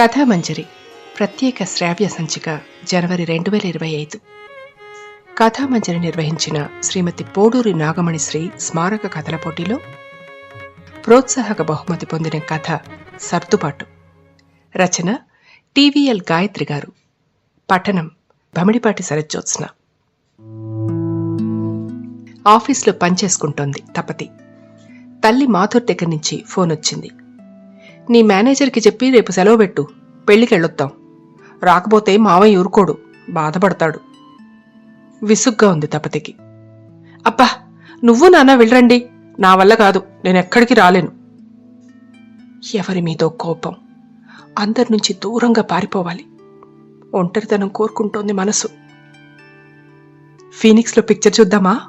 కథామంజరి ప్రత్యేక శ్రావ్య సంచిక జనవరి రెండు వేల ఇరవై ఐదు. కథామంజరి నిర్వహించిన శ్రీమతి పోడూరి నాగమణి శ్రీ స్మారక కథల పోటీలో ప్రోత్సాహక బహుమతి పొందిన కథ సర్దుబాటు. రచన టీవీఎల్ గాయత్రి గారు. పఠనం భమిడిపాటి శరజ్జోత్స్న ఆఫీస్లో పనిచేసుకుంటోంది తపతి. తల్లి మాధుర్ దగ్గర నుంచి ఫోన్ వచ్చింది నీ మేనేజర్కి చెప్పి రేపు సెలవు పెట్టు. పెళ్ళికెళ్ళొద్దాం రాకపోతే మావయ్య ఊరుకోడు. బాధపడతాడు. విసుగ్గా ఉంది తపతికి. అబ్బా నువ్వు నాన్న వెళ్ళరండి. నా వల్ల కాదు. నేనెక్కడికి రాలేను. ఎవరి మీదో కోపం. అందరి నుంచి దూరంగా పారిపోవాలి. ఒంటరితనం కోరుకుంటోంది మనసు. ఫీనిక్స్లో పిక్చర్ చూద్దామా?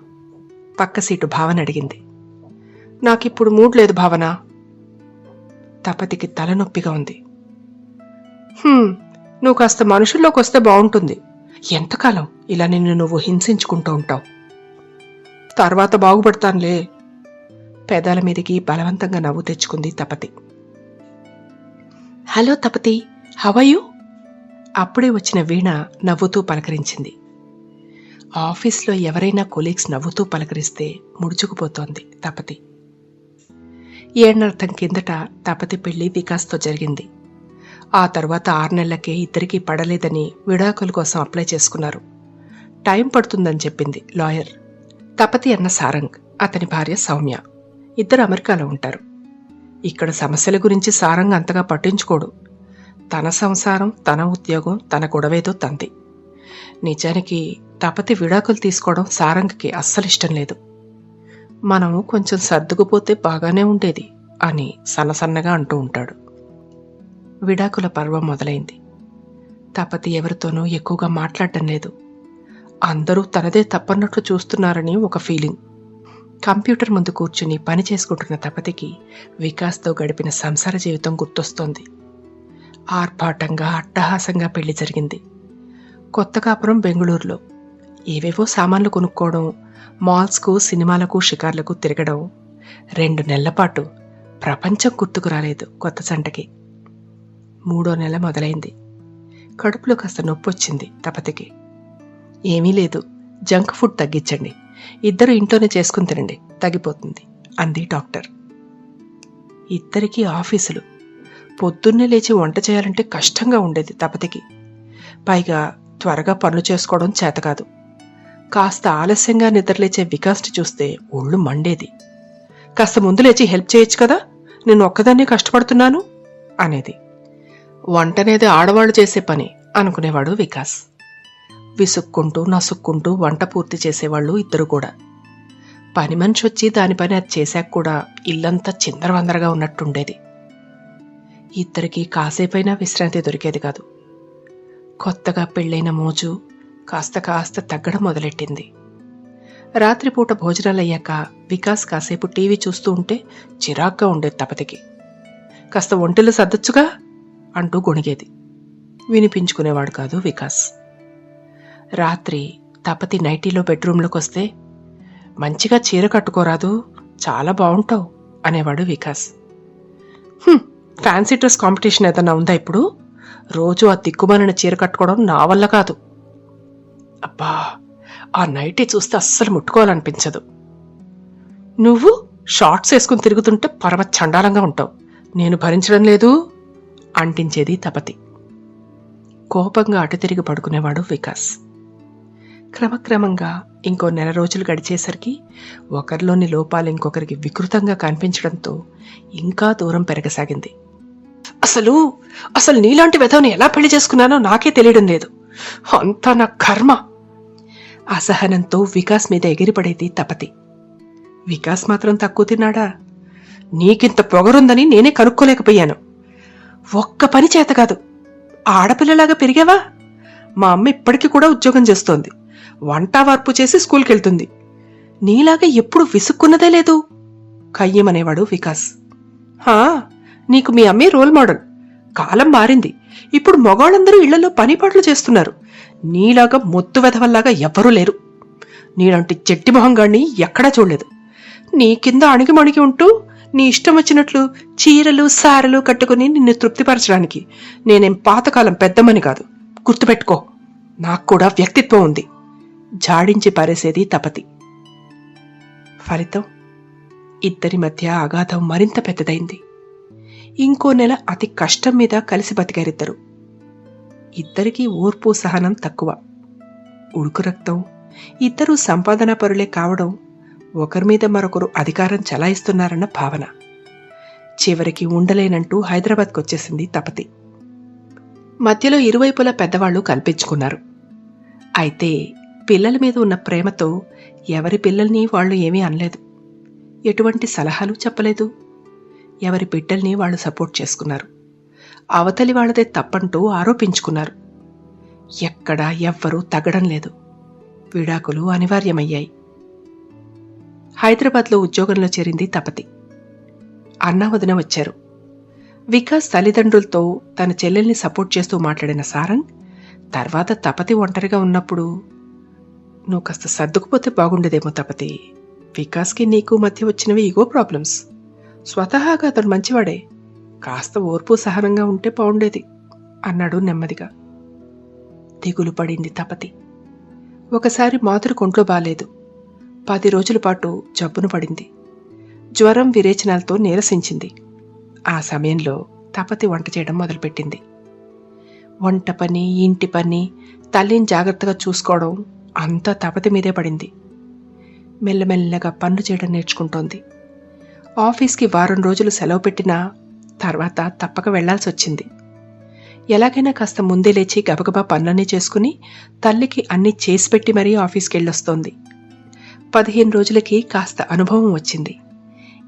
పక్క సీటు భావన అడిగింది. నాకిప్పుడు మూడ్ లేదు భావన. తపతికి తలనొప్పిగా ఉంది. "హ్మ్, నువ్వు కాస్త మనుషుల్లోకి వస్తే బాగుంటుంది ఎంతకాలం ఇలా నిన్ను నువ్వు హింసించుకుంటూ ఉంటావు? తర్వాత బాగుపడతానులే. పెదాల మీదకి బలవంతంగా నవ్వు తెచ్చుకుంది తపతి. హలో తపతి హవయు అప్పుడే వచ్చిన వీణ నవ్వుతూ పలకరించింది. ఆఫీస్లో ఎవరైనా కొలీగ్స్ నవ్వుతూ పలకరిస్తే ముడుచుకుపోతోంది తపతి. ఏడనర్థం కిందట తపతి పెళ్ళి వికాస్తో జరిగింది. ఆ తర్వాత ఆరు నెలలకే ఇద్దరికీ పడలేదని విడాకుల కోసం అప్లై చేసుకున్నారు. టైం పడుతుందని చెప్పింది లాయర్. తపతి అన్న సారంగ్ అతని భార్య సౌమ్య. ఇద్దరు అమెరికాలో ఉంటారు. ఇక్కడ సమస్యల గురించి సారంగ్ అంతగా పట్టించుకోడు. తన సంసారం తన ఉద్యోగం తన గొడవేదో తంది. నిజానికి తపతి విడాకులు తీసుకోవడం సారంగ్కి అస్సలిష్టం లేదు. మనం కొంచెం సర్దుకుపోతే బాగానే ఉండేది అని సన్నసన్నగా అంటూ ఉంటాడు. విడాకుల పర్వం మొదలైంది. తపతి ఎవరితోనూ ఎక్కువగా మాట్లాడటం లేదు. అందరూ తనదే తప్పన్నట్లు చూస్తున్నారని ఒక ఫీలింగ్. కంప్యూటర్ ముందు కూర్చుని పని చేసుకుంటున్న తపతికి వికాస్తో గడిపిన సంసార జీవితం గుర్తొస్తోంది. ఆర్భాటంగా అట్టహాసంగా పెళ్ళి జరిగింది. కొత్త కాపురం బెంగళూరులో. ఏవేవో సామాన్లు కొనుక్కోవడం మాల్స్కు సినిమాలకు షికార్లకు తిరగడం. రెండు నెలల పాటు ప్రపంచం గుర్తుకు రాలేదు కొత్త సంటకి. మూడో నెల మొదలైంది. కడుపులో కాస్త నొప్పి వచ్చింది తపతికి. ఏమీ లేదు. జంక్ ఫుడ్ తగ్గించండి. ఇద్దరు ఇంట్లోనే చేసుకుని తినండి. తగ్గిపోతుంది అంది డాక్టర్. ఇద్దరికీ ఆఫీసులు. పొద్దున్నే లేచి వంట చేయాలంటే కష్టంగా ఉండేది తపతికి. పైగా త్వరగా పనులు చేసుకోవడం చేత కాదు. కాస్త ఆలస్యంగా నిద్రలేచే వికాస్ని చూస్తే ఒళ్ళు మండేది. కాస్త ముందు లేచి హెల్ప్ చేయొచ్చు కదా? నేను ఒక్కదాన్నే కష్టపడుతున్నాను? అనేది. వంటనేది ఆడవాళ్ళు చేసే పని అనుకునేవాడు వికాస్. విసుక్కుంటూ నసుక్కుంటూ వంట పూర్తి చేసేవాళ్ళు ఇద్దరు కూడా. పని మనిషి వచ్చి దాని పని అది చేశాక కూడా ఇల్లంతా చిందరవందరగా ఉన్నట్టుండేది. ఇద్దరికి కాసేపైనా విశ్రాంతి దొరికేది కాదు. కొత్తగా పెళ్ళైన మోజు కాస్త కాస్త తగ్గడం మొదలెట్టింది. రాత్రిపూట భోజనాలయ్యాక వికాస్ కాసేపు టీవీ చూస్తూ ఉంటే చిరాగ్గా ఉండేది తపతికి. కాస్త ఒంటెలు సర్దొచ్చుగా అంటూ గొణిగేది. వినిపించుకునేవాడు కాదు వికాస్. రాత్రి తపతి నైటీలో బెడ్రూమ్లోకి వస్తే మంచిగా చీర కట్టుకోరాదు చాలా బాగుంటావు అనేవాడు వికాస్. ఫ్యాన్సీ డ్రెస్ కాంపిటీషన్ ఏదన్నా ఉందా ఇప్పుడు? రోజు ఆ దిక్కుమాలిన చీర కట్టుకోవడం నా వల్ల కాదు అబ్బా ఆ నైటీ చూస్తే అస్సలు ముట్టుకోవాలనిపించదు. నువ్వు షార్ట్స్ వేసుకుని తిరుగుతుంటే పరమ చండాలంగా ఉంటావు. నేను భరించడం లేదు అంటించేది తపతి. కోపంగా అటు తిరిగి పడుకునేవాడు వికాస్. క్రమక్రమంగా ఇంకో నెల రోజులు గడిచేసరికి ఒకరిలోని లోపాలు ఇంకొకరికి వికృతంగా కనిపించడంతో ఇంకా దూరం పెరగసాగింది. అసలు అసలు నీలాంటి వెధవని ఎలా పెళ్ళి చేసుకున్నానో నాకే తెలియడం లేదు. అంతా నా కర్మ. అసహనంతో వికాస్ మీద ఎగిరిపడేది తపతి. వికాస్ మాత్రం తక్కువ తిన్నాడా? నీకింత పొగరుందని నేనే కనుక్కోలేకపోయాను. ఒక్క పని చేత కాదు. ఆడపిల్లలాగా పెరిగావా? మా అమ్మ ఇప్పటికీ కూడా ఉద్యోగం చేస్తోంది. వంట వార్పు చేసి స్కూల్కి వెళ్తుంది నీలాగా ఎప్పుడు విసుక్కున్నదే లేదు. కయ్యమనేవాడు వికాస్. హా నీకు మీ అమ్మే రోల్ మోడల్. కాలం మారింది. ఇప్పుడు మగవాళ్ళందరూ ఇళ్ళలో పని పాటలు చేస్తున్నారు. నీలాగా మొత్తు వెధవల్లాగా ఎవ్వరూ లేరు. నీలాంటి జట్టి మొహంగాడిని ఎక్కడా చూడలేదు. నీ కింద అణిగి మణిగి ఉంటూ నీ ఇష్టం వచ్చినట్లు చీరలు సారలు కట్టుకుని నిన్ను తృప్తిపరచడానికి నేనేం పాతకాలం పెద్దమని కాదు. గుర్తుపెట్టుకో నాకు కూడా వ్యక్తిత్వం ఉంది. జాడించి పారేసేది తపతి. ఫలితం ఇద్దరి మధ్య అగాధం మరింత పెద్దదైంది. ఇంకో నెల అతి కష్టం మీద కలిసి బతికారిద్దరు. ఇద్దరికీ ఓర్పు సహనం తక్కువ. ఉడుకు రక్తం. ఇద్దరూ సంపాదన పరులే కావడం ఒకరి మీద మరొకరు అధికారం చలాయిస్తున్నారన్న భావన. చివరికి ఉండలేనంటూ హైదరాబాద్కు వచ్చేసింది తపతి. మధ్యలో ఇరువైపులా పెద్దవాళ్ళు కల్పించుకున్నారు అయితే పిల్లల మీద ఉన్న ప్రేమతో ఎవరి పిల్లల్ని వాళ్ళు ఏమీ అనలేదు. ఎటువంటి సలహాలు చెప్పలేదు. ఎవరి బిడ్డల్ని వాళ్ళు సపోర్ట్ చేసుకున్నారు. అవతలి వాళ్ళదే తప్పంటూ ఆరోపించుకున్నారు. ఎక్కడా ఎవ్వరూ తగ్గడం లేదు. విడాకులు అనివార్యమయ్యాయి. హైదరాబాద్లో ఉద్యోగంలో చేరింది తపతి. అన్నా వదిన వచ్చారు. వికాస్ తల్లిదండ్రులతో తన చెల్లెల్ని సపోర్ట్ చేస్తూ మాట్లాడిన సారంగ్ తర్వాత తపతి ఒంటరిగా ఉన్నప్పుడు నువ్వు కాస్త సర్దుకుపోతే బాగుండేదేమో తపతి. వికాస్కి నీకు మధ్య వచ్చినవి ఈగో ప్రాబ్లమ్స్. స్వతహాగా అతడు మంచివాడే. కాస్త ఓర్పు సహనంగా ఉంటే బాగుండేది అన్నాడు నెమ్మదిగా. దిగులు పడింది తపతి. ఒకసారి మాతురు కొంట్లో బాలేదు. పది రోజుల పాటు జబ్బును పడింది. జ్వరం విరేచనాలతో నీరసించింది. ఆ సమయంలో తపతి వంట చేయడం మొదలుపెట్టింది. వంట పని ఇంటి పని తల్లిని జాగ్రత్తగా చూసుకోవడం అంతా తపతి మీదే పడింది. మెల్లమెల్లగా పనులు చేయడం నేర్చుకుంటోంది. ఆఫీస్కి వారం రోజులు సెలవు పెట్టినా తర్వాత తప్పక వెళ్ళాల్సి వచ్చింది ఎలాగైనా కాస్త ముందే లేచి గబగబా పనులన్నీ చేసుకుని తల్లికి అన్నీ చేసి పెట్టి మరీ ఆఫీస్కి వెళ్ళొస్తోంది పదిహేను రోజులకి కాస్త అనుభవం వచ్చింది.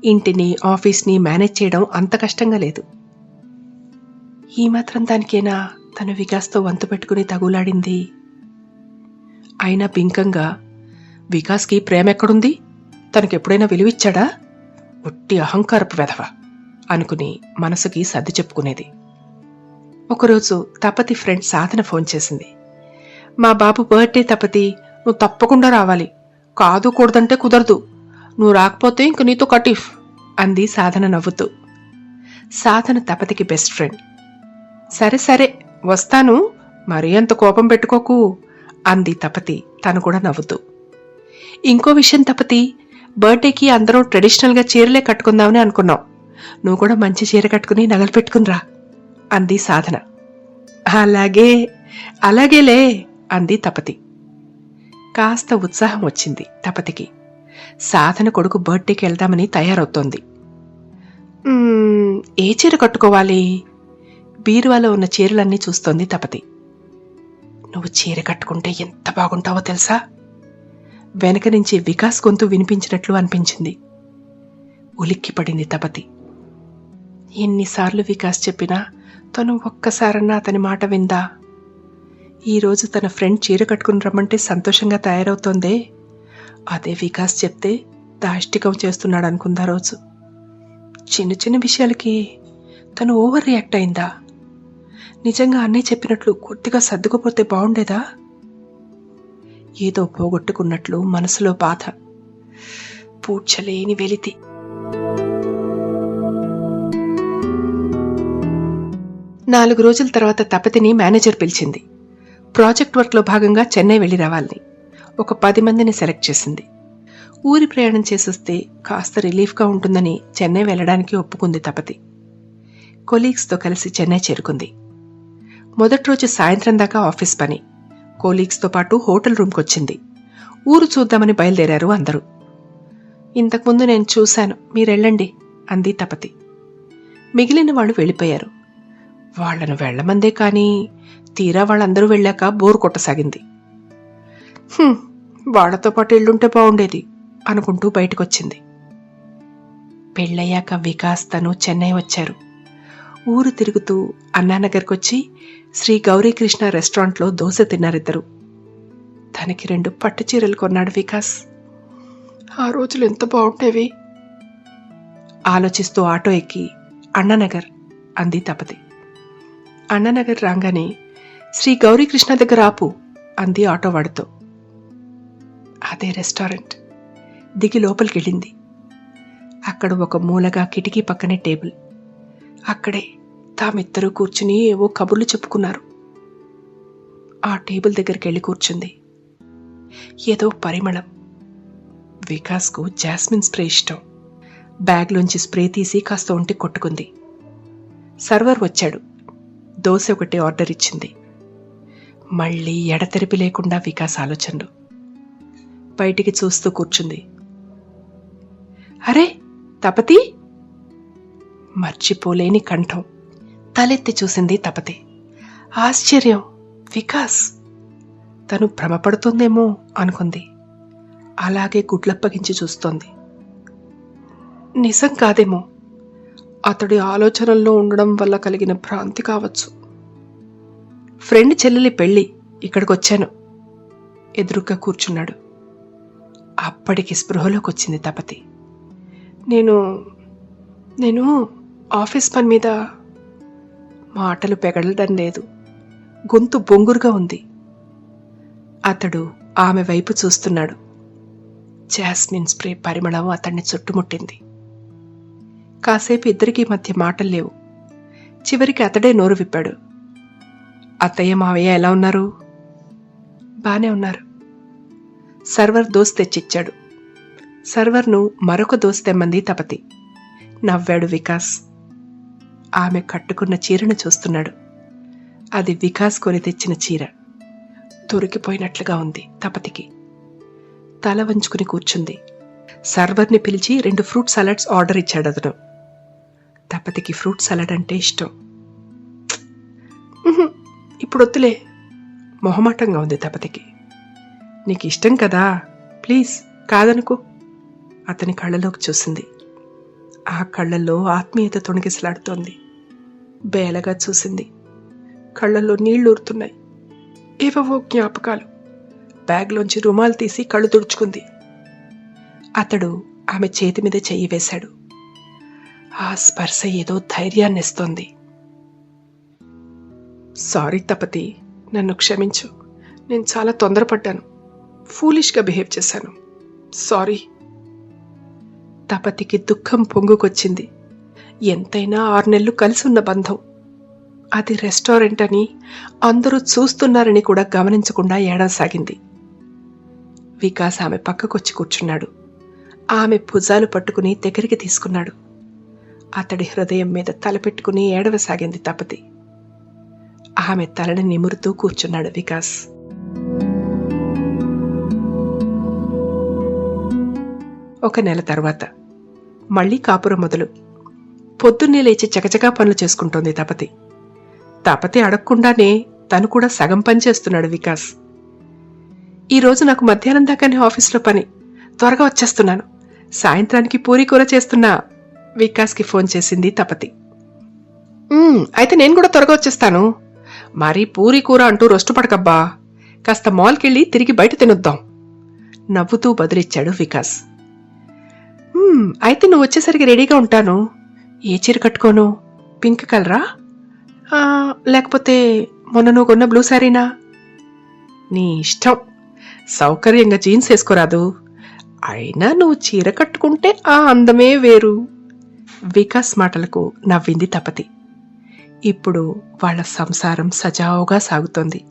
ఇంటిని ఆఫీస్ని మేనేజ్ చేయడం అంత కష్టంగా లేదు. ఈ మాత్రం దానికేనా తను వికాస్తో వంతు పెట్టుకుని తగులాడింది? అయినా బింకంగా వికాస్కి ప్రేమ ఎక్కడుంది తనకెప్పుడైనా విలువిచ్చాడా? ఒట్టి అహంకారపు వెధవ. అనుకుని మనసుకి సర్ది చెప్పుకునేది. ఒకరోజు తపతి ఫ్రెండ్ సాధన ఫోన్ చేసింది. మా బాబు బర్త్డే తపతి నువ్వు తప్పకుండా రావాలి. కాదు కూడదంటే కుదరదు. నువ్వు రాకపోతే ఇంక నీతో కటిఫ్ అంది సాధన నవ్వుతూ. సాధన తపతికి బెస్ట్ ఫ్రెండ్. సరే సరే వస్తాను. మరీ అంత కోపం పెట్టుకోకు అంది తపతి తను కూడా నవ్వుతూ. ఇంకో విషయం తపతి బర్త్డేకి అందరం ట్రెడిషనల్గా చీరలే కట్టుకుందామని అనుకున్నాం. నువ్వు కూడా మంచి చీర కట్టుకుని నగలు పెట్టుకునిరా అంది సాధన. అలాగే అలాగేలే అంది తపతి. కాస్త ఉత్సాహం వచ్చింది తపతికి. సాధన కొడుకు బర్త్డేకి వెళ్దామని తయారవుతోంది. ఏ చీర కట్టుకోవాలి? బీరువాలో ఉన్న చీరలన్నీ చూస్తోంది తపతి. నువ్వు చీర కట్టుకుంటే ఎంత బాగుంటావో తెలుసా? వెనక నుంచి వికాస్ గొంతు వినిపించినట్లు అనిపించింది. ఉలిక్కిపడింది తపతి. ఎన్నిసార్లు వికాస్ చెప్పినా తను ఒక్కసారన్నా అతని మాట విందా? ఈరోజు తన ఫ్రెండ్ చీర కట్టుకుని రమ్మంటే సంతోషంగా తయారవుతోందే. అదే వికాస్ చెప్తే దాష్టికం చేస్తున్నాడు అనుకుందా రోజు. చిన్న చిన్న విషయాలకి తను ఓవర్ రియాక్ట్ అయిందా? నిజంగా అన్నయ్య చెప్పినట్లు కొద్దిగా సర్దుకుపోతే బాగుండేదా? ఏదో పోగొట్టుకున్నట్లు మనసులో బాధ. పూడ్చలేని వెలితి. నాలుగు రోజుల తర్వాత తపతిని మేనేజర్ పిలిచింది. ప్రాజెక్ట్ వర్క్లో భాగంగా చెన్నై వెళ్ళి రావాలని ఒక పది మందిని సెలెక్ట్ చేసింది. ఊరి ప్రయాణం చేసొస్తే కాస్త రిలీఫ్గా ఉంటుందని చెన్నై వెళ్ళడానికి ఒప్పుకుంది తపతి. కొలీగ్స్తో కలిసి చెన్నై చేరుకుంది. మొదటి రోజు సాయంత్రం దాకా ఆఫీస్ పని. కోలీగ్స్తో పాటు హోటల్ రూమ్కి వచ్చింది. ఊరు చూద్దామని బయలుదేరారు అందరూ. ఇంతకుముందు నేను చూశాను మీరెళ్ళండి అంది తపతి. మిగిలిన వాళ్ళు వెళ్ళిపోయారు. వాళ్ళను వెళ్ళమందే కానీ తీరా వాళ్ళందరూ వెళ్ళాక బోరు కొట్టసాగింది. వాళ్ళతో వాళ్ళతో పాటు ఎళ్ళుంటే బాగుండేది అనుకుంటూ బయటకొచ్చింది. పెళ్ళయ్యాక వికాస్ తను చెన్నై వచ్చారు. ఊరు తిరుగుతూ అన్నానగర్కొచ్చి శ్రీ గౌరీకృష్ణ రెస్టారెంట్లో దోశ తిన్నారిద్దరు. తనకి రెండు పట్టు చీరలు కొన్నాడు వికాస్. ఆ రోజులు ఎంత బాగుండేవి ఆలోచిస్తూ ఆటో ఎక్కి అన్నానగర్ అంది తపతి. అన్ననగర్ రాగానే శ్రీ గౌరీకృష్ణ దగ్గర ఆపు అంది ఆటో వాడితో. అదే రెస్టారెంట్. దిగి లోపలికెళ్ళింది. అక్కడ ఒక మూలగా కిటికీ పక్కనే టేబుల్. అక్కడే తామిద్దరూ కూర్చుని ఏవో కబుర్లు చెప్పుకున్నారు. ఆ టేబుల్ దగ్గరికి వెళ్ళి కూర్చుంది. ఏదో పరిమళం వికాస్కు జాస్మిన్ స్ప్రే ఇష్టం. బ్యాగ్లోంచి స్ప్రే తీసి కాస్త ఒంటి కొట్టుకుంది. సర్వర్ వచ్చాడు. దోశ ఒకటి ఆర్డర్ ఇచ్చింది. మళ్ళీ ఎడతెరిపి లేకుండా వికాస్ ఆలోచనలు. బయటికి చూస్తూ కూర్చుంది. అరే తపతి? మర్చిపోలేని కంఠం. తలెత్తి చూసింది తపతి. ఆశ్చర్యం వికాస్! తను భ్రమపడుతుందేమో అనుకుంది. అలాగే గుడ్లప్పగించి చూస్తోంది. నిజం కాదేమో. అతడి ఆలోచనల్లో ఉండడం వల్ల కలిగిన భ్రాంతి కావచ్చు. ఫ్రెండ్ చెల్లెలి పెళ్ళి ఇక్కడికి వచ్చాను ఎదురుగ్గా కూర్చున్నాడు. అప్పటికి స్పృహలోకి వచ్చింది తపతి. నేను నేను ఆఫీస్ పని మీద మాటలు పెగలడం లేదు. గొంతు బొంగురుగా ఉంది. అతడు ఆమె వైపు చూస్తున్నాడు. జాస్మిన్ స్ప్రే పరిమళం అతన్ని చుట్టుముట్టింది. కాసేపు ఇద్దరికీ మధ్య మాటలు లేవు. చివరికి అతడే నోరు విప్పాడు. అత్తయ్య మావయ్య ఎలా ఉన్నారు? బానే ఉన్నారు. Server those తెచ్చిచ్చాడు. సర్వర్ను మరొక దోస్ తెమ్మంది తపతి. నవ్వాడు వికాస్. ఆమె కట్టుకున్న చీరను చూస్తున్నాడు. అది వికాస్ కొని తెచ్చిన చీర. దొరికిపోయినట్లుగా ఉంది తపతికి. తల వంచుకుని కూర్చుంది. సర్వర్ని పిలిచి రెండు ఫ్రూట్ సలాడ్స్ ఆర్డర్ ఇచ్చాడు అతను. తపతికి ఫ్రూట్ సలాడ్ అంటే ఇష్టం. ఇప్పుడు వద్దులే మొహమాటంగా ఉంది తపతికి నీకు ఇష్టం కదా? ప్లీజ్ కాదనుకో. అతని కళ్ళలోకి చూసింది. ఆ కళ్ళల్లో ఆత్మీయత తొణగిసలాడుతోంది బేలగా చూసింది. కళ్ళల్లో నీళ్ళు ఊరుతున్నాయి ఏవో జ్ఞాపకాలు. బ్యాగ్లోంచి రుమాలు తీసి కళ్ళు తుడుచుకుంది. అతడు ఆమె చేతి మీద చెయ్యి వేశాడు. ఆ స్పర్శ ఏదో ధైర్యాన్నిస్తుంది. సారీ తపతి నన్ను క్షమించు. నేను చాలా తొందరపడ్డాను. ఫూలిష్గా బిహేవ్ చేశాను. సారీ. తపతికి దుఃఖం పొంగుకొచ్చింది. ఎంతైనా ఆరు నెలలు కలిసి ఉన్న బంధం. అది రెస్టారెంట్ అని అందరూ చూస్తున్నారని కూడా గమనించకుండా ఏడవసాగింది వికాస్ ఆమె పక్కకొచ్చి కూర్చున్నాడు. ఆమె భుజాలు పట్టుకుని దగ్గరికి తీసుకున్నాడు. అతడి హృదయం మీద తలపెట్టుకుని ఏడవసాగింది తపతి. ఆమె తలని నిమురుతూ కూర్చున్నాడు వికాస్. ఒక నెల తర్వాత. మళ్ళీ కాపురం మొదలు. పొద్దున్నే లేచి చకచకా పనులు చేసుకుంటోంది తపతి. తపతి అడగకుండానే తను కూడా సగం పని చేస్తున్నాడు వికాస్. ఈ రోజు నాకు మధ్యాహ్నం దాకానే ఆఫీస్లో పని. త్వరగా వచ్చేస్తున్నాను. సాయంత్రానికి పూరీ కూర చేస్తున్నా. వికాస్కి ఫోన్ చేసింది తపతి. "ఉమ్, అయితే నేను కూడా త్వరగా వచ్చేస్తాను. మరీ పూరీ కూర అంటూ రొస్టు పడకబ్బా. కాస్త మాల్కెళ్ళి తిరిగి బయట తినొద్దాం. నవ్వుతూ బదులిచ్చాడు వికాస్. "ఉమ్, అయితే నువ్వు వచ్చేసరికి రెడీగా ఉంటాను. ఏ చీర కట్టుకోను? పింక్ కలరా? లేకపోతే మొన్న నువ్వు కొన్న బ్లూ శారీనా? నీ ఇష్టం. సౌకర్యంగా జీన్స్ వేసుకోరాదు. అయినా నువ్వు చీర కట్టుకుంటే ఆ అందమే వేరు. వికాస్ మాటలకు నవ్వింది తపతి. ఇప్పుడు వాళ్ళ సంసారం సజావుగా సాగుతోంది.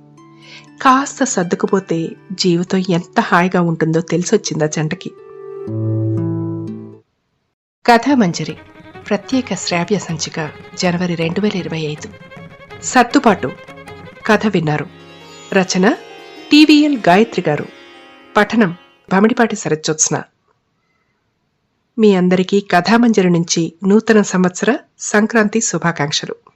కాస్త సర్దుకుపోతే జీవితం ఎంత హాయిగా ఉంటుందో తెలిసొచ్చిందా జంటకి. కథామంజరి ప్రత్యేక శ్రావ్య సంచిక జనవరి రెండు వేల ఇరవై ఐదు. సర్దుబాటు. కథ విన్నారు. రచన టీవీఎల్ గాయత్రి గారు. పఠనం భమిడిపాటి శరజ్జోత్స్న మీ అందరికీ కథామంజరి నుంచి నూతన సంవత్సర సంక్రాంతి శుభాకాంక్షలు.